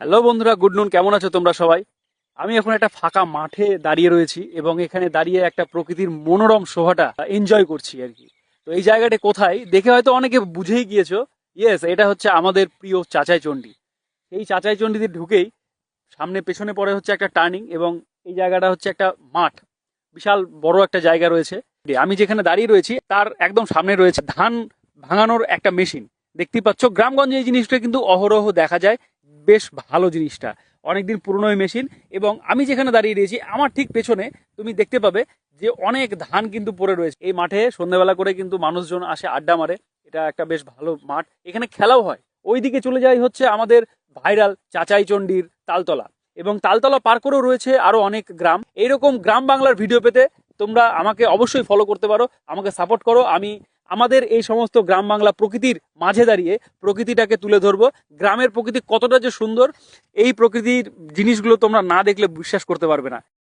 Hello বন্ধুরা, good নুন, কেমন আছো তোমরা সবাই? আমি এখন একটা ফাঁকা মাঠে দাঁড়িয়ে রয়েছি এবং এখানে দাঁড়িয়ে একটা প্রকৃতির মনোরম শোভাটা এনজয় করছি আর কি। তো এই জায়গাটা কোথায়? দেখে হয়তো অনেকে বুঝেই গিয়েছো। ইয়েস এটা হচ্ছে আমাদের প্রিয় চাচাই চণ্ডী। এই চাচাই চণ্ডীতে ঢুকেই সামনে পেছনে পড়ে হচ্ছে একটা টার্নিং এবং এই জায়গাটা হচ্ছে একটা মাঠ। বিশাল বড় একটা জায়গা রয়েছে। আমি যেখানে দাঁড়িয়ে রয়েছি, তার একদম সামনে রয়েছে ধান ভাঙানোর একটা মেশিন দেখতেই পাচ্ছ, গ্রামগঞ্জে এই জিনিসটা কিন্তু অহরহ দেখা যায়। বেশ ভালো জিনিসটা। অনেকদিন পুরনো মেশিন এবং আমি যেখানে দাঁড়িয়ে রয়েছি, আমার ঠিক পেছনে তুমি দেখতে পাবে যে অনেক ধান কিন্তু পড়ে রয়েছে। এই মাঠে সন্ধ্যাবেলা করে কিন্তু মানুষজন আসে, আড্ডা মারে। এটা একটা বেশ ভালো মাঠ। এখানে খেলাও হয়। ওইদিকে চলে যাই হচ্ছে আমাদের ভাইরাল চাচাই চণ্ডীর তালতলা এবং তালতলা পার করেও রয়েছে আরও অনেক গ্রাম। এইরকম গ্রাম বাংলার ভিডিও পেতে তোমরা আমাকে অবশ্যই ফলো করতে পারো। আমাকে সাপোর্ট করো। আমি আমাদের এই সমস্ত গ্রাম বাংলা প্রকৃতির মাঝে দাঁড়িয়ে প্রকৃতিটাকে তুলে ধরব। গ্রামের প্রকৃতি কতটা যে সুন্দর, এই প্রকৃতির জিনিসগুলো তোমরা না দেখলে বিশ্বাস করতে পারবে না।